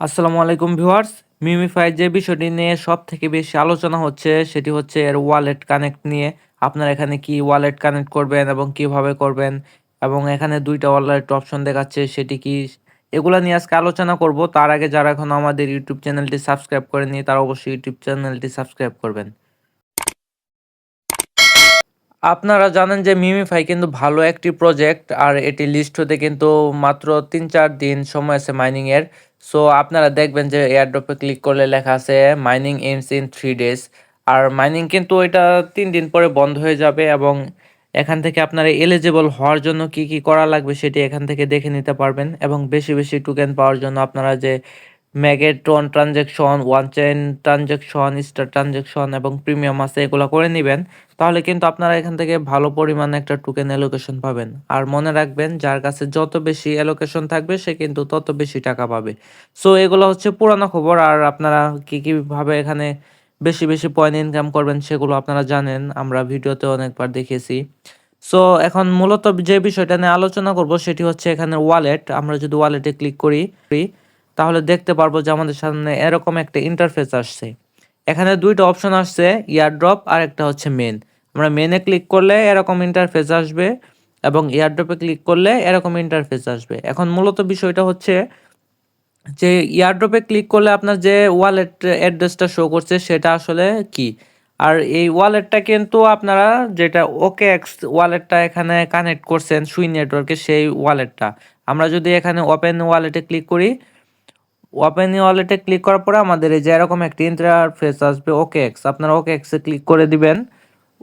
আসসালামু আলাইকুম viewers MemeFi যে বিষয়টি নিয়ে সব থেকে বেশি আলোচনা হচ্ছে, সেটি হচ্ছে এর ওয়ালেট কানেক্ট নিয়ে। আপনার এখানে কি ওয়ালেট কানেক্ট করবেন এবং কীভাবে করবেন, এবং এখানে দুইটা ওয়ালেট অপশন দেখাচ্ছে, সেটি কি? এগুলো নিয়ে আজকে আলোচনা করব। তার আগে যারা এখন আমাদের ইউটিউব চ্যানেলটি সাবস্ক্রাইব করেনি তারা অবশ্যই ইউটিউব চ্যানেলটি সাবস্ক্রাইব করবেন। আপনারা জানেন যে মিমিফাই কিন্তু ভালো একটি প্রজেক্ট আর এটি লিস্ট হতে কিন্তু মাত্র তিন চার দিন সময় আছে মাইনিংয়ের সো আপনারা দেখবেন যে এয়ারড্রপে ক্লিক করলে লেখা আছে mining aims in three days R mining কিন্তু এটা তিন দিন পরে বন্ধ হয়ে যাবে এবং এখান থেকে আপনারা এলিজিবল হওয়ার জন্য কি কি করা লাগবে সেটি এখান থেকে দেখে নিতে পারবেন এবং বেশি বেশি টোকেন পাওয়ার জন্য আপনারা যে Megatron transaction one chain transaction star transaction এবং প্রিমিয়াম আছে, এগুলো করে নেবেন। তাহলে কিন্তু আপনারা এখান থেকে ভালো পরিমাণে একটা টোকেন অ্যালোকেশন পাবেন। আর মনে রাখবেন, যার কাছে যত বেশি অ্যালোকেশন থাকবে, সে কিন্তু তত বেশি টাকা পাবে। সো এগুলো হচ্ছে পুরানো খবর। আর আপনারা কী কীভাবে এখানে বেশি বেশি পয়েন্ট ইনকাম করবেন, সেগুলো আপনারা জানেন। আমরা ভিডিওতে অনেকবার দেখেছি। সো এখন মূলত যে বিষয়টা নিয়ে আলোচনা করব, সেটি হচ্ছে এখানে ওয়ালেট আমরা যদি ওয়ালেটে ক্লিক করি তাহলে দেখতে পারব যে আমাদের সামনে এরকম একটা ইন্টারফেস আসছে। এখানে দুইটা অপশন আসছে ইয়ারড্রপ আর একটা হচ্ছে মেন আমরা মেনে ক্লিক করলে এরকম ইন্টারফেস আসবে এবং ইয়ারড্রপে ক্লিক করলে এরকম ইন্টারফেস আসবে। এখন মূলত বিষয়টা হচ্ছে যে ইয়ারড্রপে ক্লিক করলে আপনার যে ওয়ালেট অ্যাড্রেসটা শো করছে সেটা আসলে কি? আর এই ওয়ালেটটা কিন্তু আপনারা যেটা ওকে এক্স ওয়ালেটটা এখানে কানেক্ট করছেন সুই নেটওয়ার্কে সেই ওয়ালেটটা আমরা যদি এখানে ওপেন ওয়ালেটে ক্লিক করি ওপেন ওয়ালেটে ক্লিক করার পরে আমাদের এই যে এরকম একটি ইন্টারফেস আসবে ওকে এক্স আপনারা ওকে এক্সে ক্লিক করে দিবেন।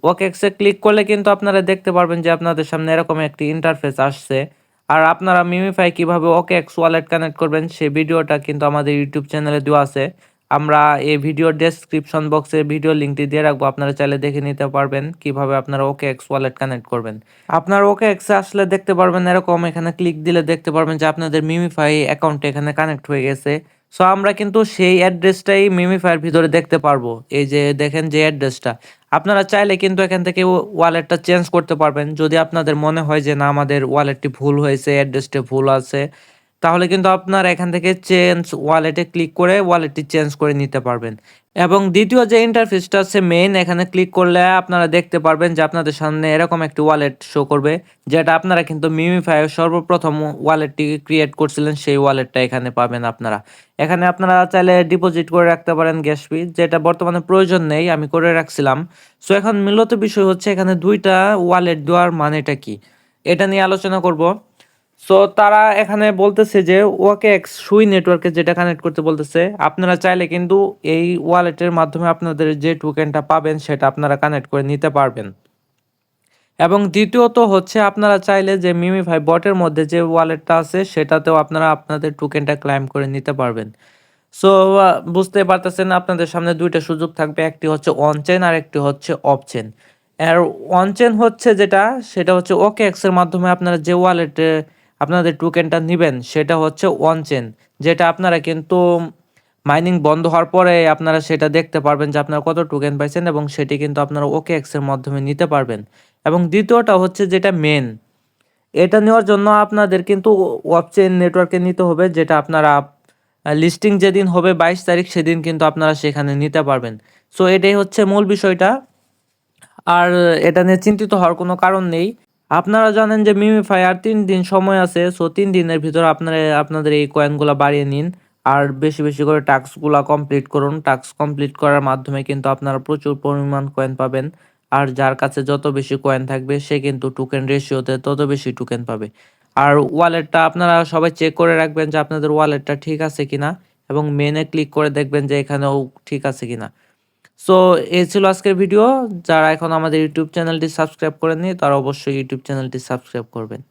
ওকে এক্সে ক্লিক করলে কিন্তু আপনারা দেখতে পারবেন যে আপনাদের সামনে এরকম একটি ইন্টারফেস আসছে। আর আপনারা মিমিফাই কীভাবে ওকে এক্স ওয়ালেট কানেক্ট করবেন, সেই ভিডিওটা কিন্তু আমাদের ইউটিউব চ্যানেলে দেওয়া আছে। আমরা এই ভিডিওর ডেসক্রিপশন বক্সে ভিডিও লিঙ্কটি দিয়ে রাখব, আপনারা চাইলে দেখে নিতে পারবেন কীভাবে আপনারা ওকে এক্স ওয়ালেট কানেক্ট করবেন। আপনার ওকে এক্সে আসলে দেখতে পারবেন এরকম, এখানে ক্লিক দিলে দেখতে পারবেন যে আপনাদের মিমিফাই অ্যাকাউন্টে এখানে কানেক্ট হয়ে গেছে। সো আমরা কিন্তু সেই অ্যাড্রেসটাই মিমিফাইয়ের ভিতরে দেখতে পারব। এই যে দেখেন যে অ্যাড্রেসটা আপনারা চাইলে কিন্তু এখান থেকে ওয়ালেটটা চেঞ্জ করতে পারবেন। যদি আপনাদের মনে হয় যে না, আমাদের ওয়ালেটটি ভুল হয়েছে অ্যাড্রেসটি ভুল আছে তাহলে কিন্তু আপনার এখান থেকে চেঞ্জ ওয়ালেটে ক্লিক করে ওয়ালেটটি চেঞ্জ করে নিতে পারবেন। এবং দ্বিতীয় যে ইন্টারফেসটা আছে মেইন এখানে ক্লিক করলে আপনারা দেখতে পারবেন যে আপনাদের সামনে এরকম একটি ওয়ালেট শো করবে, যেটা আপনারা কিন্তু মিমিফাই সর্বপ্রথম ওয়ালেটটি ক্রিয়েট করছিলেন, সেই ওয়ালেটটা এখানে পাবেন আপনারা। এখানে আপনারা চাইলে ডিপোজিট করে রাখতে পারেন গ্যাস ফি, যেটা বর্তমানে প্রয়োজন নেই, আমি করে রাখছিলাম। সো এখন মূলত বিষয় হচ্ছে এখানে দুইটা ওয়ালেট দেওয়ার মানেটা কি? এটা নিয়ে আলোচনা করব। সো তারা এখানে বলতেছে যে ওকে এক্স সুই নেটওয়ার্কে যেটা কানেক্ট করতে বলতেছে, আপনারা চাইলে কিন্তু এই ওয়ালেটের মাধ্যমে আপনাদের যে টোকেনটা পাবেন, সেটা আপনারা কানেক্ট করে নিতে পারবেন। এবং দ্বিতীয়ত হচ্ছে, আপনারা চাইলে যে মিমিফাই বটের মধ্যে যে ওয়ালেটটা আছে, সেটাতেও আপনারা আপনাদের টোকেনটা ক্লাইম করে নিতে পারবেন। সো বুঝতে পারতেছেন, আপনাদের সামনে দুইটা সুযোগ থাকবে, একটি হচ্ছে অন চেন আর একটি হচ্ছে অফ চেন আর অন চেন হচ্ছে যেটা, সেটা হচ্ছে ওকে এক্সের মাধ্যমে আপনারা যে ওয়ালেটে আপনাদের টোকেনটা নেবেন, সেটা হচ্ছে ওয়ান চেন যেটা আপনারা কিন্তু মাইনিং বন্ধ হওয়ার পরে আপনারা সেটা দেখতে পারবেন যে আপনারা কত টোকেন পাইছেন এবং সেটি কিন্তু আপনারা ওকে এক্সের মাধ্যমে নিতে পারবেন। এবং দ্বিতীয়টা হচ্ছে যেটা মেন এটা নেওয়ার জন্য আপনাদের কিন্তু চেন নেটওয়ার্কে নিতে হবে, যেটা আপনারা লিস্টিং যেদিন হবে বাইশ তারিখ সেদিন কিন্তু আপনারা সেখানে নিতে পারবেন। সো এটাই হচ্ছে মূল বিষয়টা। আর এটা নিয়ে চিন্তিত হওয়ার কোনো কারণ নেই। আপনারা জানেন যে মিমিফাই আর তিন দিন সময় আছে সো তিন দিনের ভিতর আপনারা, আপনাদের এই কয়েনগুলো বাড়িয়ে নিন। আর বেশি বেশি করে টাস্কগুলো কমপ্লিট করুন। টাস্ক কমপ্লিট করার মাধ্যমে কিন্তু আপনারা প্রচুর পরিমাণ কয়েন পাবেন। আর যার কাছে যত বেশি কয়েন থাকবে, সে কিন্তু টোকেন রেশিওতে তত বেশি টোকেন পাবে। আর ওয়ালেটটা আপনারা সবাই চেক করে রাখবেন যে আপনাদের ওয়ালেটটা ঠিক আছে কিনা। এবং মেনে ক্লিক করে দেখবেন যে এখানেও ঠিক আছে কিনা। সো এই ছিল আজকের ভিডিও যারা এখন আমাদের ইউটিউব চ্যানেলটি সাবস্ক্রাইব করেননি, তারা অবশ্যই ইউটিউব চ্যানেলটি সাবস্ক্রাইব করবেন।